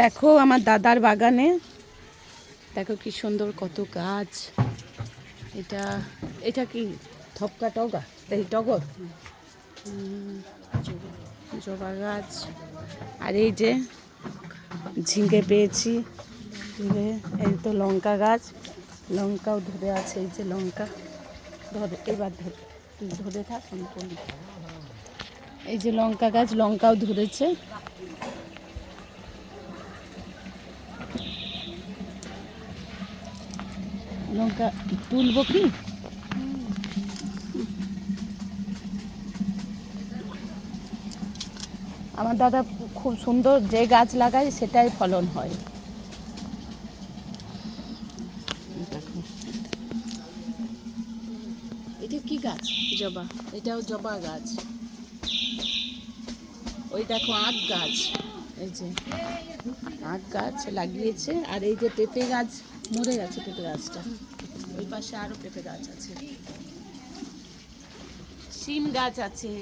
দেখো আমার দাদার বাগানে। দেখো কি সুন্দর কত গাছ। এটা এটা কি থপকা টগা? এই টগর? জবা গাছ। আর এই যে ঝিঙে পেয়েছি। এই তো লঙ্কা গাছ। লঙ্কাও ধরে আছে, এই যে লঙ্কা। ধরে, এবার ধরে তুই ধরে থাক এই যে লঙ্কা গাছ, লঙ্কাও ধরেছে। লঙ্কা তুলবো কি? আমার দাদা খুব সুন্দর যে গাছ লাগায় সেটাই ফলন হয়। এটা কি গাছ? জবা। এটাও জবা গাছ। ওই দেখো আখ গাছ। এই যে আখ গাছ লাগিয়েছে, আর এই যে পেঁপে গাছ, মরে গেছে পেঁপে গাছটা। ওই পাশে আরও পেঁপে গাছ আছে। শিম গাছ আছে।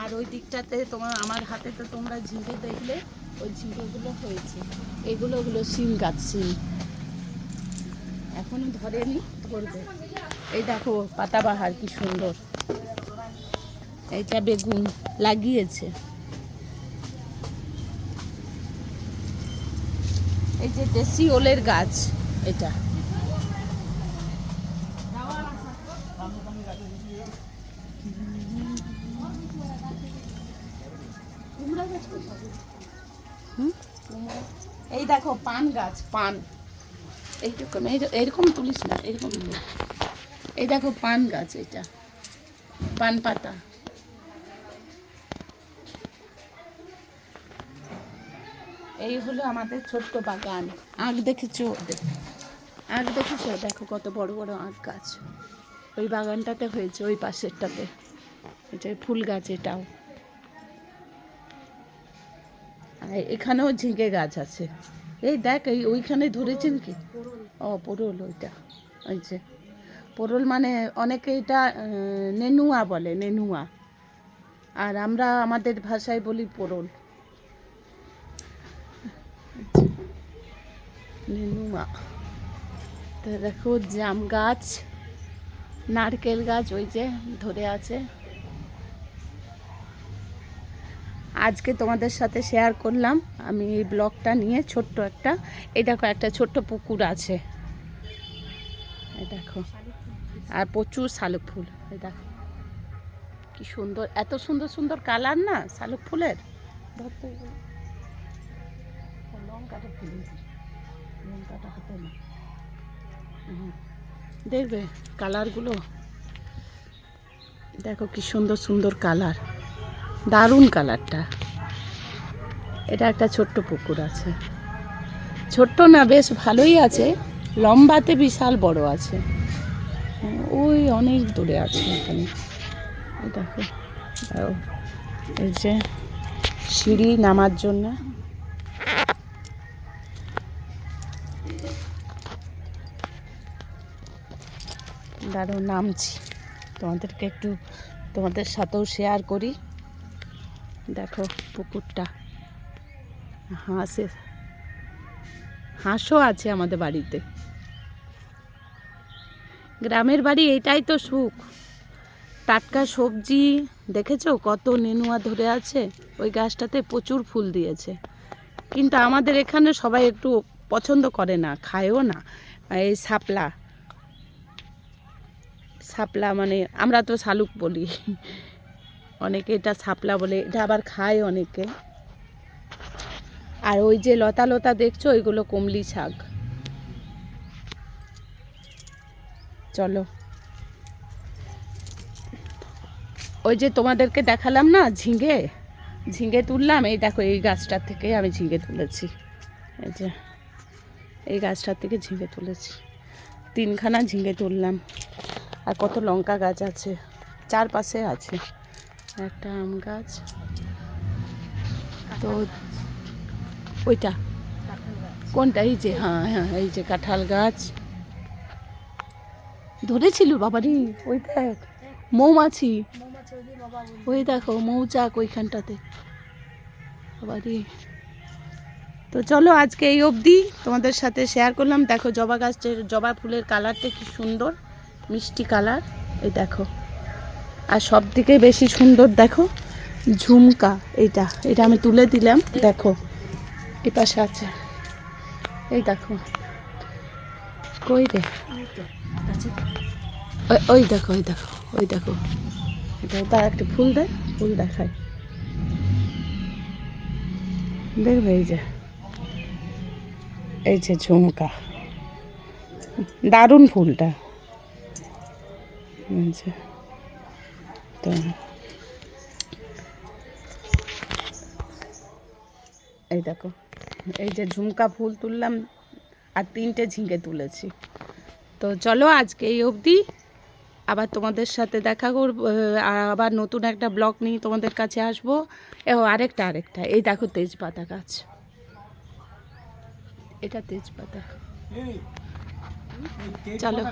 আর ওই দিকটাতে তোমার, আমার হাতে তো তোমরা ঝিঙে দেখলে ওই ঝিঙেগুলো হয়েছে। এগুলো হলো শিম গাছ, শিম। এখনও ধরেনি, ধরবে। এই দেখো, পাতাবাহার কি সুন্দর। এইটা বেগুন লাগিয়েছে। এই যে দেশি ওলের গাছ, এটা। এই দেখো পান গাছ পান। এইরকম এই- এইরকম তুলিস না এরকম এই দেখো পান গাছ এটা। পান পাতা। এই হলো আমাদের ছোট্ট বাগান। আখ দেখেছ? আখ দেখেছ? দেখো কত বড় বড় আখ গাছ। ওই বাগানটাতে হয়েছে ওই পাশেরটাতে। এটা ফুল গাছ এটাও। আর এখানেও ঝিঙে গাছ আছে। এই দেখ, এই ওইখানে ধরেছেন কি? ও, পোরল ওইটা। ওই যে, পোরল মানে অনেকে এটা নেনুয়া বলে, নেনুয়া। আর আমরা আমাদের ভাষায় বলি পোরল। নেনুয়া। তো দেখো, জাম গাছ, নারকেল গাছ ওই যে ধরে আছে। আজকে তোমাদের সাথে শেয়ার করলাম। আমি এই ব্লগটা নিয়ে ছোট্ট একটা, এই দেখো একটা ছোট্ট পুকুর আছে। এই দেখো। আর প্রচুর শালুক ফুল দেখো। কি সুন্দর, এত সুন্দর সুন্দর কালার না শালুক ফুলের? ফেলে দেখবে কালারগুলো? দেখো কি সুন্দর সুন্দর কালার। দারুণ কালারটা। এটা একটা ছোট্ট পুকুর আছে। ছোট্ট না, বেশ ভালোই আছে। লম্বাতে বিশাল বড় আছে। ওই অনেক দূরে আছে এখানে। দেখো। এই যে সিঁড়ি নামার জন্য। দারুণ, নামছি। তোমাদেরকে একটু তোমাদের সাথেও শেয়ার করি। দেখো পুকুরটা। হাঁসের, হাঁসও আছে আমাদের বাড়িতে। গ্রামের বাড়ি এটাই তো সুখ। টাটকা সবজি, দেখেছ কত নেনুয়া ধরে আছে? ওই গাছটাতে প্রচুর ফুল দিয়েছে। কিন্তু আমাদের এখানে সবাই একটু পছন্দ করে না, খায়ও না। এই শাপলা। শাপলা মানে আমরা তো শালুক বলি। অনেকে এটা শাপলা বলে, এটা আবার খায় অনেকে। আর ওই যে লতা লতা দেখছ, ওইগুলো কমলি শাক। চলো। ওই যে তোমাদেরকে দেখালাম না, ঝিঙে? ঝিঙে তুললাম, এই দেখো, এই গাছটার থেকে আমি ঝিঙে তুলেছি। এই যে, এই গাছটার থেকে ঝিঙে তুলেছি। তিনখানা ঝিঙে তুললাম। আর কত লঙ্কা গাছ আছে, চারপাশে আছে। একটা আম গাছ। তো ওইটা। কোনটা? এই যে হ্যাঁ হ্যাঁ এই যে কাঁঠাল গাছ। ধরেছিল বাবারি ওই দেখ। মৌমাছি। ওই দেখো মৌচাক ওইখানটাতে। বাবারি। তো চলো আজকে এই অবধি তোমাদের সাথে শেয়ার করলাম। দেখো জবা গাছের জবা ফুলের কালারটা কি সুন্দর মিষ্টি কালার এই দেখো। আর সব থেকে বেশি সুন্দর দেখো, ঝুমকা এইটা, এটা আমি তুলে দিলাম, দেখো, এই পাশে আছে। এই দেখো, কই রে? ওই- দেখো, ওই দেখো ওই দেখো। এটা তার একটা ফুল দেয় ফুল দেখায়। দেখবে এই যে এই যে ঝুমকা। দারুণ ফুলটা। যে। তো এই দেখো এই যে ঝুমকা ফুল তুললাম আর তিনটে ঝিঙে তুলেছি। তো চলো আজকে এই অবধি আবার তোমাদের সাথে দেখা করব আবার নতুন একটা ব্লগ নিয়ে তোমাদের কাছে আসব। ও আরেকটা আরেকটা। এই দেখো তেজপাতা গাছ। এটা তেজপাতা। চলো।